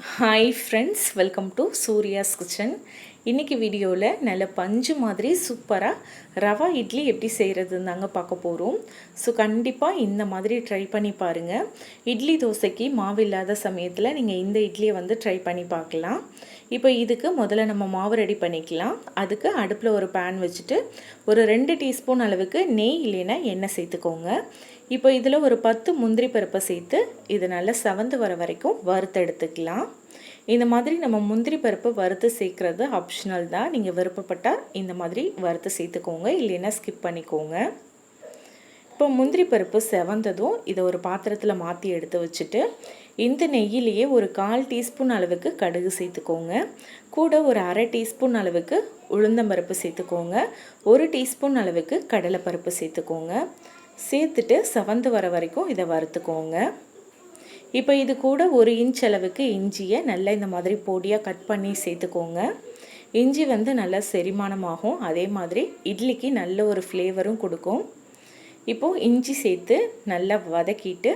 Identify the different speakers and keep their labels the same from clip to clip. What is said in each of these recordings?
Speaker 1: hi friends welcome to Surya's kitchen இன்றைக்கி வீடியோவில் நல்ல பஞ்சு மாதிரி சூப்பராக ரவா இட்லி எப்படி செய்கிறதுன்னு தாங்க பார்க்க போகிறோம் ஸோ கண்டிப்பாக இந்த மாதிரி ட்ரை பண்ணி பாருங்கள் இட்லி தோசைக்கு மாவு இல்லாத சமயத்தில் நீங்கள் இந்த இட்லியை வந்து ட்ரை பண்ணி பார்க்கலாம். இப்போ இதுக்கு முதல்ல நம்ம மாவு ரெடி பண்ணிக்கலாம். அதுக்கு அடுப்பில் ஒரு பேன் வச்சுட்டு ஒரு ரெண்டு டீஸ்பூன் அளவுக்கு நெய் இல்லைன்னா எண்ணெய் சேர்த்துக்கோங்க. இப்போ இதில் ஒரு பத்து முந்திரி பருப்பை சேர்த்து இது நல்லா செவந்து வர வரைக்கும் வறுத்தெடுத்துக்கலாம் இந்த மாதிரி நம்ம முந்திரி பருப்பு வறுத்து சேர்க்குறது ஆப்ஷனல் தான். நீங்கள் விருப்பப்பட்டால் இந்த மாதிரி வறுத்து சேர்த்துக்கோங்க. இல்லைன்னா ஸ்கிப் பண்ணிக்கோங்க. இப்போ முந்திரி பருப்பு செவந்ததும் இதை ஒரு பாத்திரத்தில் மாற்றி எடுத்து வச்சுட்டு இந்த நெய்யிலேயே ஒரு கால் டீஸ்பூன் அளவுக்கு கடுகு சேர்த்துக்கோங்க. கூட ஒரு அரை டீஸ்பூன் அளவுக்கு உளுந்தம்பருப்பு சேர்த்துக்கோங்க. ஒரு டீஸ்பூன் அளவுக்கு கடலைப்பருப்பு சேர்த்துக்கோங்க. சேர்த்துட்டு செவந்து வர வரைக்கும் இதை வறுத்துக்கோங்க. இப்போ இது கூட ஒரு இன்ச் அளவுக்கு இஞ்சியை நல்லா இந்த மாதிரி பொடியாக கட் பண்ணி சேர்த்துக்கோங்க. இஞ்சி வந்து நல்லா செரிமானமாகும். அதே மாதிரி இட்லிக்கு நல்ல ஒரு ஃப்ளேவரும் கொடுக்கும். இப்போது இஞ்சி சேர்த்து நல்லா வதக்கிட்டு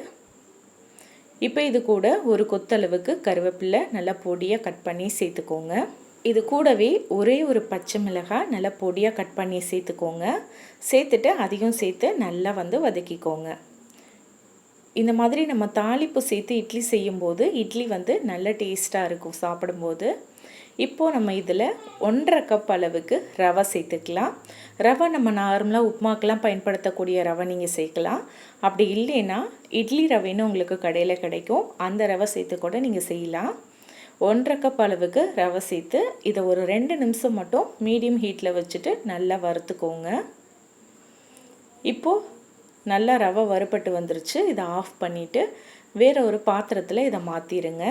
Speaker 1: இப்போ இது கூட ஒரு கொத்தளவுக்கு கருவேப்பிலை நல்லா பொடியாக கட் பண்ணி சேர்த்துக்கோங்க. இது கூடவே ஒரே ஒரு பச்சை மிளகாய் நல்லா பொடியாக கட் பண்ணி சேர்த்துக்கோங்க. சேர்த்துட்டு அதையும் சேர்த்து நல்லா வந்து வதக்கிக்கோங்க. இந்த மாதிரி நம்ம தாளிப்பு சேர்த்து இட்லி செய்யும்போது இட்லி வந்து நல்ல டேஸ்ட்டாக இருக்கும் சாப்பிடும்போது. இப்போது நம்ம இதில் ஒன்றரை கப் அளவுக்கு ரவை சேர்த்துக்கலாம். ரவை நம்ம நார்மலாக உப்புமாக்கெலாம் பயன்படுத்தக்கூடிய ரவை நீங்கள் சேர்க்கலாம். அப்படி இல்லைன்னா இட்லி ரவைன்னு உங்களுக்கு கடையில் கிடைக்கும். அந்த ரவை சேர்த்து கூட நீங்கள் செய்யலாம். ஒன்றரை கப் அளவுக்கு ரவை சேர்த்து இதை ஒரு ரெண்டு நிமிஷம் மட்டும் மீடியம் ஹீட்டில் வச்சுட்டு நல்லா வறுத்துக்கோங்க. இப்போது நல்லா ரவை வறுபட்டு வந்துருச்சு. இதை ஆஃப் பண்ணிவிட்டு வேறு ஒரு பாத்திரத்தில் இதை மாற்றிடுங்க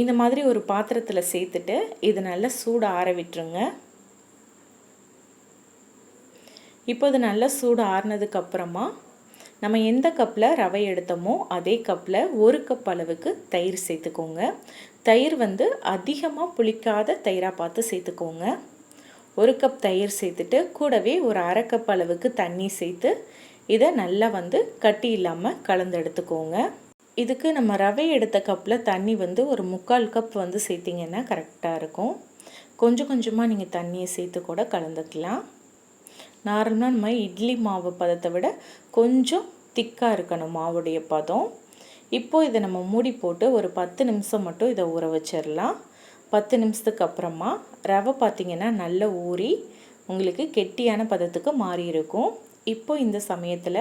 Speaker 1: இந்த மாதிரி ஒரு பாத்திரத்தில் சேர்த்துட்டு இது நல்லா சூடு ஆற விட்டுருங்க. இப்போ இது நல்லா சூடு ஆறுனதுக்கப்புறமா நம்ம எந்த கப்பில் ரவை எடுத்தோமோ அதே கப்பில் ஒரு கப் அளவுக்கு தயிர் சேர்த்துக்கோங்க. தயிர் வந்து அதிகமாக புளிக்காத தயிராக பார்த்து சேர்த்துக்கோங்க. ஒரு கப் தயிர் சேர்த்துட்டு கூடவே ஒரு அரை கப் அளவுக்கு தண்ணி சேர்த்து இதை நல்லா வந்து கட்டி இல்லாமல் கலந்து எடுத்துக்கோங்க. இதுக்கு நம்ம ரவை எடுத்த கப்பில் தண்ணி வந்து ஒரு முக்கால் கப் வந்து சேர்த்திங்கன்னா கரெக்டாக இருக்கும். கொஞ்சம் கொஞ்சமாக நீங்கள் தண்ணியை சேர்த்து கூட கலந்துக்கலாம். நார்மலாக நம்ம இட்லி மாவு பதத்தை விட கொஞ்சம் திக்காக இருக்கணும் மாவுடைய பதம். இப்போது இதை நம்ம மூடி போட்டு ஒரு பத்து நிமிஷம் மட்டும் இதை ஊற வச்சிடலாம். பத்து நிமிஷத்துக்கு அப்புறமா ரவை பார்த்திங்கன்னா நல்லா ஊறி உங்களுக்கு கெட்டியான பதத்துக்கு மாறி இருக்கும் இப்போ இந்த சமயத்தில்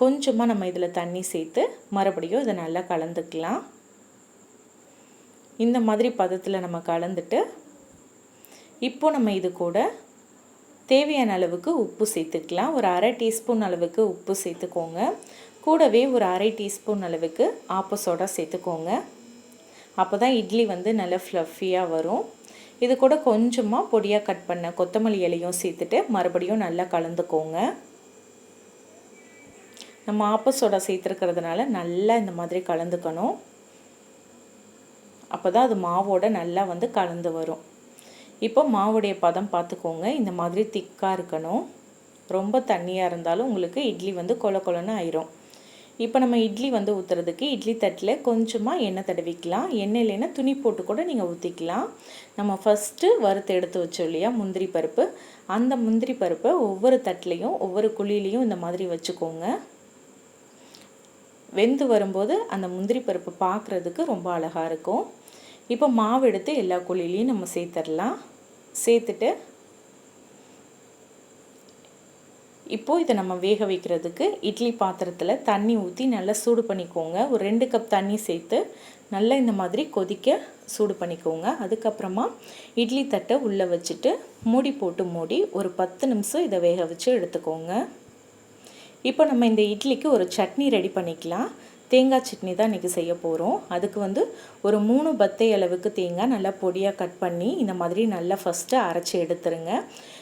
Speaker 1: கொஞ்சமாக நம்ம இதில் தண்ணி சேர்த்து மறுபடியும் இதை நல்லா கலந்துக்கலாம். இந்த மாதிரி பதத்தில் நம்ம கலந்துட்டு இப்போ நம்ம இது கூட தேவையான அளவுக்கு உப்பு சேர்த்துக்கலாம். ஒரு அரை டீஸ்பூன் அளவுக்கு உப்பு சேர்த்துக்கோங்க. கூடவே ஒரு அரை டீஸ்பூன் அளவுக்கு ஆப்ப சோடா சேர்த்துக்கோங்க. அப்போ தான் இட்லி வந்து நல்லா ஃப்ளஃபியாக வரும். இது கூட கொஞ்சமாக பொடியாக கட் பண்ண கொத்தமல்லி இலையும் சேர்த்துட்டு மறுபடியும் நல்லா கலந்துக்கோங்க. நம்ம ஆப்ப சேர்த்துருக்கிறதுனால நல்லா இந்த மாதிரி கலந்துக்கணும். அப்போ தான் அது மாவோட நல்லா வந்து கலந்து வரும். இப்போ மாவுடைய பதம் பார்த்துக்கோங்க. இந்த மாதிரி திக்காக இருக்கணும். ரொம்ப தண்ணியாக இருந்தாலும் உங்களுக்கு இட்லி வந்து கொல கொலன்னு ஆயிரும். இப்போ நம்ம இட்லி வந்து ஊற்றுறதுக்கு இட்லி தட்டில் கொஞ்சமாக எண்ணெய் தடவிக்கலாம். எண்ணெய் இல்லைன்னா துணி போட்டு கூட நீங்கள் ஊற்றிக்கலாம் நம்ம ஃபஸ்ட்டு வறுத்து எடுத்து வச்சோம் இல்லையா முந்திரி பருப்பு. அந்த முந்திரி பருப்பை ஒவ்வொரு தட்டிலையும் ஒவ்வொரு குழியிலையும் இந்த மாதிரி வச்சுக்கோங்க. வெந்து வரும்போது அந்த முந்திரி பருப்பு பார்க்குறதுக்கு ரொம்ப அழகாக இருக்கும். இப்போ மாவு எடுத்து எல்லா குழிலையும் நம்ம சேர்த்துடலாம். சேர்த்துட்டு இப்போது இதை நம்ம வேக வைக்கிறதுக்கு இட்லி பாத்திரத்தில் தண்ணி ஊற்றி நல்லா சூடு பண்ணிக்கோங்க. ஒரு ரெண்டு கப் தண்ணி சேர்த்து நல்லா இந்த மாதிரி கொதிக்க சூடு பண்ணிக்கோங்க. அதுக்கப்புறமா இட்லி தட்டை உள்ளே வச்சுட்டு மூடி போட்டு மூடி ஒரு பத்து நிமிஷம் இதை வேக வச்சு எடுத்துக்கோங்க. இப்போ நம்ம இந்த இட்லிக்கு ஒரு சட்னி ரெடி பண்ணிக்கலாம். தேங்காய் சட்னி தான் இன்றைக்கி செய்ய போகிறோம் அதுக்கு வந்து ஒரு மூணு பத்தை அளவுக்கு தேங்காய் நல்லா பொடியாக கட் பண்ணி இந்த மாதிரி நல்லா ஃபஸ்ட்டு அரைச்சி எடுத்துருங்க.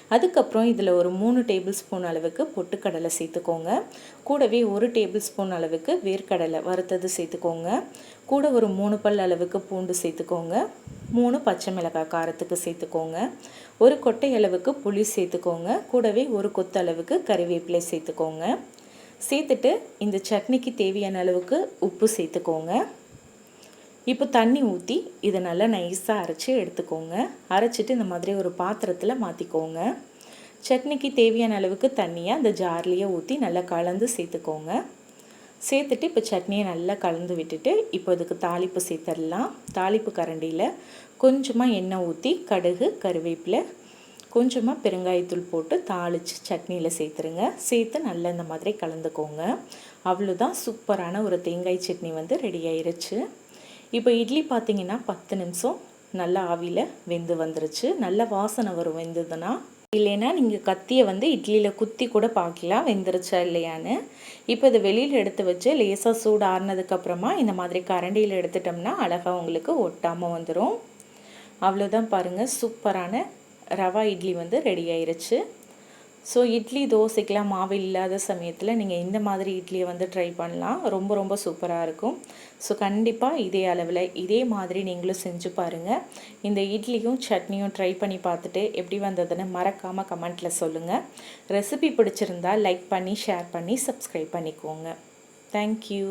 Speaker 1: அதுக்கப்புறம் இதில் ஒரு மூணு டேபிள் ஸ்பூன் அளவுக்கு பொட்டுக்கடலை சேர்த்துக்கோங்க. கூடவே ஒரு டேபிள் ஸ்பூன் அளவுக்கு வேர்க்கடலை வறுத்தது சேர்த்துக்கோங்க. கூட ஒரு மூணு பல் அளவுக்கு பூண்டு சேர்த்துக்கோங்க. மூணு பச்சை மிளகாய் காரத்துக்கு சேர்த்துக்கோங்க. ஒரு கொட்டை அளவுக்கு புளி சேர்த்துக்கோங்க. கூடவே ஒரு கொத்து அளவுக்கு கறிவேப்பிலை சேர்த்துக்கோங்க. சேர்த்துட்டு இந்த சட்னிக்கு தேவையான அளவுக்கு உப்பு சேர்த்துக்கோங்க. இப்போ தண்ணி ஊற்றி இதை நல்லா நைஸாக அரைச்சி எடுத்துக்கோங்க. அரைச்சிட்டு இந்த மாதிரி ஒரு பாத்திரத்தில் மாற்றிக்கோங்க சட்னிக்கு தேவையான அளவுக்கு தண்ணியை அந்த ஜார்லேயே ஊற்றி நல்லா கலந்து சேர்த்துக்கோங்க. சேர்த்துட்டு இப்போ சட்னியை நல்லா கலந்து விட்டுட்டு இப்போ இதுக்கு தாளிப்பு சேர்த்துடலாம் தாளிப்பு கரண்டியில் கொஞ்சமாக எண்ணெய் ஊற்றி கடுகு கருவேப்பிலை கொஞ்சமாக பெருங்காயத்தூள் போட்டு தாளித்து சட்னியில் சேர்த்துருங்க. சேர்த்து நல்லா இந்த மாதிரி கலந்துக்கோங்க. அவ்வளோதான் சூப்பரான ஒரு தேங்காய் சட்னி வந்து ரெடி ஆயிருச்சு. இப்போ இட்லி பார்த்தீங்கன்னா பத்து நிமிஷம் நல்லா ஆவியில் வெந்து வந்துருச்சு. நல்ல வாசனை வரும் வெந்ததுன்னா. இல்லைன்னா நீங்கள் கத்தியை வந்து இட்லியில் குத்தி கூட பார்க்கலாம் வெந்துருச்சா இல்லையான்னு. இப்போ இதை வெளியில் எடுத்து வச்சு லேசாக சூடு ஆறுனதுக்கப்புறமா இந்த மாதிரி கரண்டியில் எடுத்துட்டோம்னா அழகாக உங்களுக்கு ஒட்டாமல் வந்துடும் அவ்வளோதான் பாருங்கள் சூப்பரான ரவா இட்லி வந்து ரெடி ஆயிருச்சு. ஸோ இட்லி தோசைக்கெலாம் மாவு இல்லாத சமயத்தில் நீங்கள் இந்த மாதிரி இட்லியை வந்து ட்ரை பண்ணலாம். ரொம்ப ரொம்ப சூப்பராக இருக்கும். ஸோ கண்டிப்பாக இதே அளவில் இதே மாதிரி நீங்களும் செஞ்சு பாருங்கள் இந்த இட்லியும் சட்னியும் ட்ரை பண்ணி பார்த்துட்டு எப்படி வந்ததுன்னு மறக்காமல் கமெண்ட்டில் சொல்லுங்கள் ரெசிபி பிடிச்சிருந்தா லைக் பண்ணி ஷேர் பண்ணி சப்ஸ்கிரைப் பண்ணிக்கோங்க. தேங்க்யூ